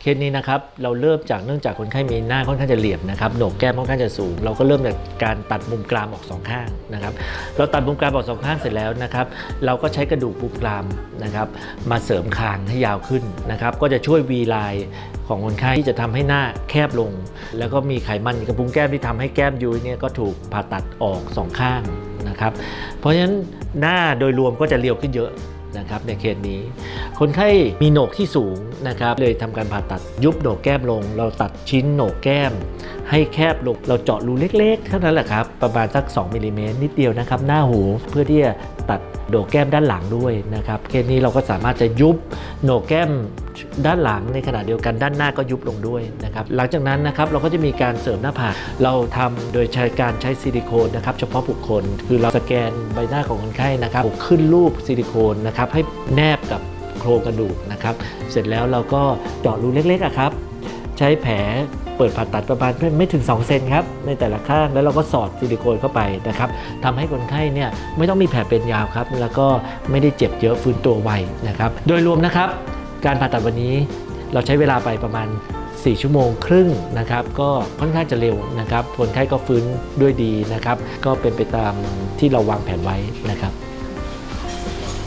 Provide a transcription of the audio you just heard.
เคสนี้นะครับเราเริ่มจากเนื่องจากคนไข้มีหน้าค่อนข้างจะเหลี่ยมนะครับโหนกแก้มค่อนข้างจะสูง เราก็เริ่มจากการตัดมุมกรามออกสองข้างนะครับเราตัดมุมกรามออกสองข้างเสร็จแล้วนะครับเราก็ใช้กระดูกมุมกรามนะครับมาเสริมคางให้ยาวขึ้นนะครับก็จะช่วยวีไลน์ของคนไข้ที่จะทำให้หน้าแคบลง แล้วก็มีไขมันกระพุ้งแก้มที่ทำให้แก้มยุ้ยเนี่ยก็ถูกผ่าตัดออกสองข้างนะครับเพราะฉะนั้นหน้าโดยรวมก็จะเรียวขึ้นเยอะ นะครับในเคสนี้ คนไข้มีโหนกที่สูงนะครับเลยทำการผ่าตัดยุบโหนกแก้มลง เราตัดชิ้นโหนกแก้ม ให้แคบลงเราเจาะรูเล็กๆเท่านั้นแหละครับประมาณสัก 2มิลลิเมตรนิดเดียวนะครับหน้าหูเพื่อที่จะตัดโหนกแก้มด้านหลังด้วยนะครับเคสนี้เราก็สามารถจะยุบโหนกแก้ม ด้านหลังในขณะเดียวกันด้านหน้าก็ยุบลงด้วยนะครับหลังจากนั้นนะครับเราก็จะมีการเสริมหน้าผากเราทำโดยใช้การใช้ซิลิโคนนะครับเฉพาะบุคคล คือเราสแกนใบหน้าของคนไข้นะครับขึ้นรูปซิลิโคนนะครับให้แนบกับโครงกระดูกนะครับเสร็จแล้วเราก็เจาะรูเล็กๆครับใช้แผลเปิดผ่าตัดประมาณไม่ถึง 2 เซนครับในแต่ละข้างแล้วเราก็สอดซิลิโคนเข้าไปนะครับทำให้คนไข้เนี่ยไม่ต้องมีแผลเป็นยาวครับ แล้วก็ไม่ได้เจ็บเยอะฟื้นตัวไวนะครับ โดยรวมนะครับ การผ่าตัดวันนี้เราใช้เวลาไปประมาณ 4 ชั่วโมงครึ่งนะครับ ก็ค่อนข้างจะเร็วนะครับ คนไข้ก็ฟื้นด้วยดีนะครับ ก็เป็นไปตามที่เราวางแผนไว้นะครับ